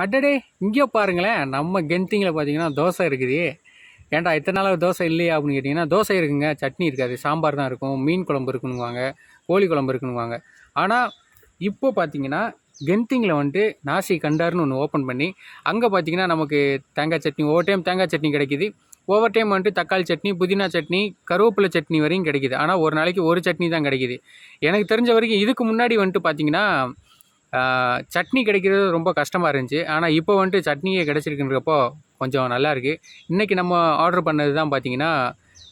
அடடே இங்கே பாருங்களேன். நம்ம கெந்திங்கில் பார்த்தீங்கன்னா தோசை இருக்குது. ஏன்டா இத்தனை நாளாக தோசை இல்லையா அப்படின்னு கேட்டிங்கன்னா தோசை இருக்குங்க. சட்னி இருக்காது. சாம்பார் தான் இருக்கும். மீன் குழம்பு இருக்குன்னுவாங்க. கோழி குழம்பு இருக்குன்னுவாங்க. ஆனால் இப்போ பார்த்தீங்கன்னா கெந்திங்கில் வந்துட்டு நாசி கண்டார்னு ஒன்று ஓப்பன் பண்ணி அங்கே பார்த்தீங்கன்னா நமக்கு தேங்காய் சட்னி ஒவ்வொரு டைம் தேங்காய் சட்னி கிடைக்குது. ஒவ்வொரு டைம் வந்துட்டு தக்காளி சட்னி புதினா சட்னி கருவேப்பிலை சட்னி வரையும் கிடைக்குது. ஆனால் ஒரு நாளைக்கு ஒரு சட்னி தான் கிடைக்குது. எனக்கு தெரிஞ்ச வரைக்கும் இதுக்கு முன்னாடி வந்துட்டு பார்த்தீங்கன்னா சட்னி கிடைக்கிறது ரொம்ப கஷ்டமாக இருந்துச்சு. ஆனால் இப்போ வந்துட்டு சட்னியே கிடச்சிருக்குன்றப்போ கொஞ்சம் நல்லாயிருக்கு இன்றைக்கி நம்ம ஆர்டர் பண்ணது தான் பார்த்தீங்கன்னா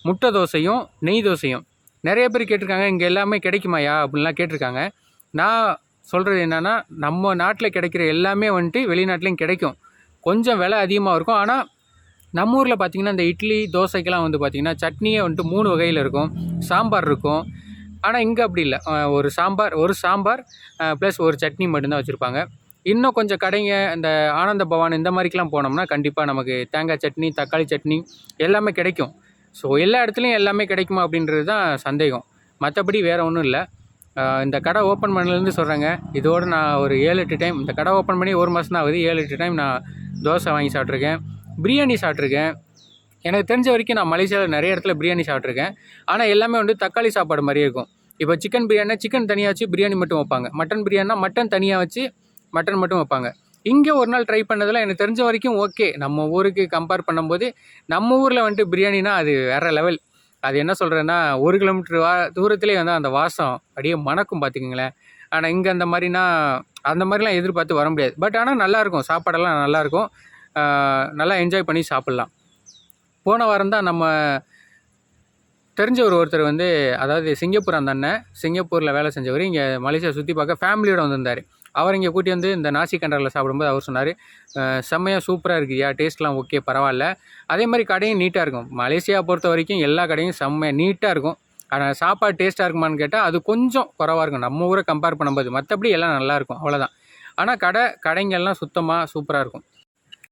முட்டை தோசையும் நெய் தோசையும். நிறைய பேர் கேட்டிருக்காங்க இங்கே எல்லாமே கிடைக்குமாயா அப்படின்லாம் கேட்டிருக்காங்க. நான் சொல்கிறது என்னென்னா நம்ம நாட்டில் கிடைக்கிற எல்லாமே வந்துட்டு வெளிநாட்டிலையும் கிடைக்கும். கொஞ்சம் விலை அதிகமாக இருக்கும். ஆனால் நம்ம ஊரில் பார்த்திங்கன்னா இந்த இட்லி தோசைக்கெல்லாம் வந்து பார்த்திங்கன்னா சட்னியே வந்துட்டு மூணு வகையில் இருக்கும். சாம்பார் இருக்கும். ஆனால் இங்கே அப்படி இல்லை. ஒரு சாம்பார் ஒரு சாம்பார் ப்ளஸ் ஒரு சட்னி மட்டும்தான் வச்சுருப்பாங்க. இன்னும் கொஞ்சம் கடைங்க இந்த ஆனந்த பவான் இந்த மாதிரிக்கெலாம் போனோம்னா கண்டிப்பாக நமக்கு தேங்காய் சட்னி தக்காளி சட்னி எல்லாமே கிடைக்கும். ஸோ எல்லா இடத்துலையும் எல்லாமே கிடைக்குமா அப்படின்றது தான் சந்தேகம். மற்றபடி வேறு ஒன்றும் இல்லை. இந்த கடை ஓப்பன் பண்ணலேருந்து சொல்கிறேங்க இதோடு நான் ஒரு ஏழு எட்டு டைம் இந்த கடை ஓப்பன் பண்ணி ஒரு மாதம் தான் ஆகுது. ஏழு எட்டு டைம் நான் தோசை வாங்கி சாப்பிட்ருக்கேன் பிரியாணி சாப்பிட்ருக்கேன் எனக்கு தெரிஞ்ச வரைக்கும் நான் மலேசியாவில் நிறைய இடத்துல பிரியாணி சாப்பிட்ருக்கேன் ஆனால் எல்லாமே வந்து தக்காளி சாப்பாடு மாதிரியே இருக்கும். இப்போ சிக்கன் பிரியாணினா சிக்கன் தனியாக வச்சு பிரியாணி மட்டும் வைப்பாங்க. மட்டன் பிரியாணினா மட்டன் தனியாக வச்சு மட்டன் மட்டும் வைப்பாங்க. இங்கே ஒரு நாள் ட்ரை பண்ணதில் எனக்கு தெரிஞ்ச வரைக்கும் ஓகே நம்ம ஊருக்கு கம்பேர் பண்ணும்போது நம்ம ஊரில் வந்துட்டு பிரியாணினா அது வேறு லெவல் அது என்ன சொல்கிறேன்னா ஒரு கிலோமீட்டர் வா தூரத்துலேயே வந்து அந்த வாசம் அப்படியே மணக்கும் பார்த்துக்கிங்களேன் ஆனால் இங்கே அந்த மாதிரினா அந்த மாதிரிலாம் எதிர்பார்த்து வர முடியாது. பட் ஆனால் நல்லாயிருக்கும் சாப்பாடெல்லாம் நல்லாயிருக்கும் நல்லா என்ஜாய் பண்ணி சாப்பிட்லாம். போன வாரம் தான் நம்ம தெரிஞ்ச ஒரு ஒருத்தர் வந்து அதாவது சிங்கப்பூர் அந்த அண்ணன் சிங்கப்பூரில் வேலை செஞ்சவர் இங்கே மலேசியா சுற்றி பார்க்க ஃபேமிலியோட வந்திருந்தார். அவர் இங்கே கூட்டி வந்து இந்த நாசி கண்டரில் சாப்பிடும்போது அவர் சொன்னார் செம்மையாக சூப்பராக இருக்குயா டேஸ்ட்லாம் ஓகே பரவாயில்ல. அதே மாதிரி கடையும் நீட்டாக இருக்கும். மலேசியா பொறுத்த வரைக்கும் எல்லா கடையும் செம்மையாக நீட்டாக இருக்கும். ஆனால் சாப்பாடு டேஸ்ட்டாக இருக்குமான்னு கேட்டால் அது கொஞ்சம் குறவாக இருக்கும். நம்ம ஊரை கம்பேர் பண்ணும்போது மற்றபடி எல்லாம் நல்லாயிருக்கும் அவ்வளோதான் ஆனால் கடை கடைங்கள்லாம் சுத்தமாக சூப்பராக இருக்கும்.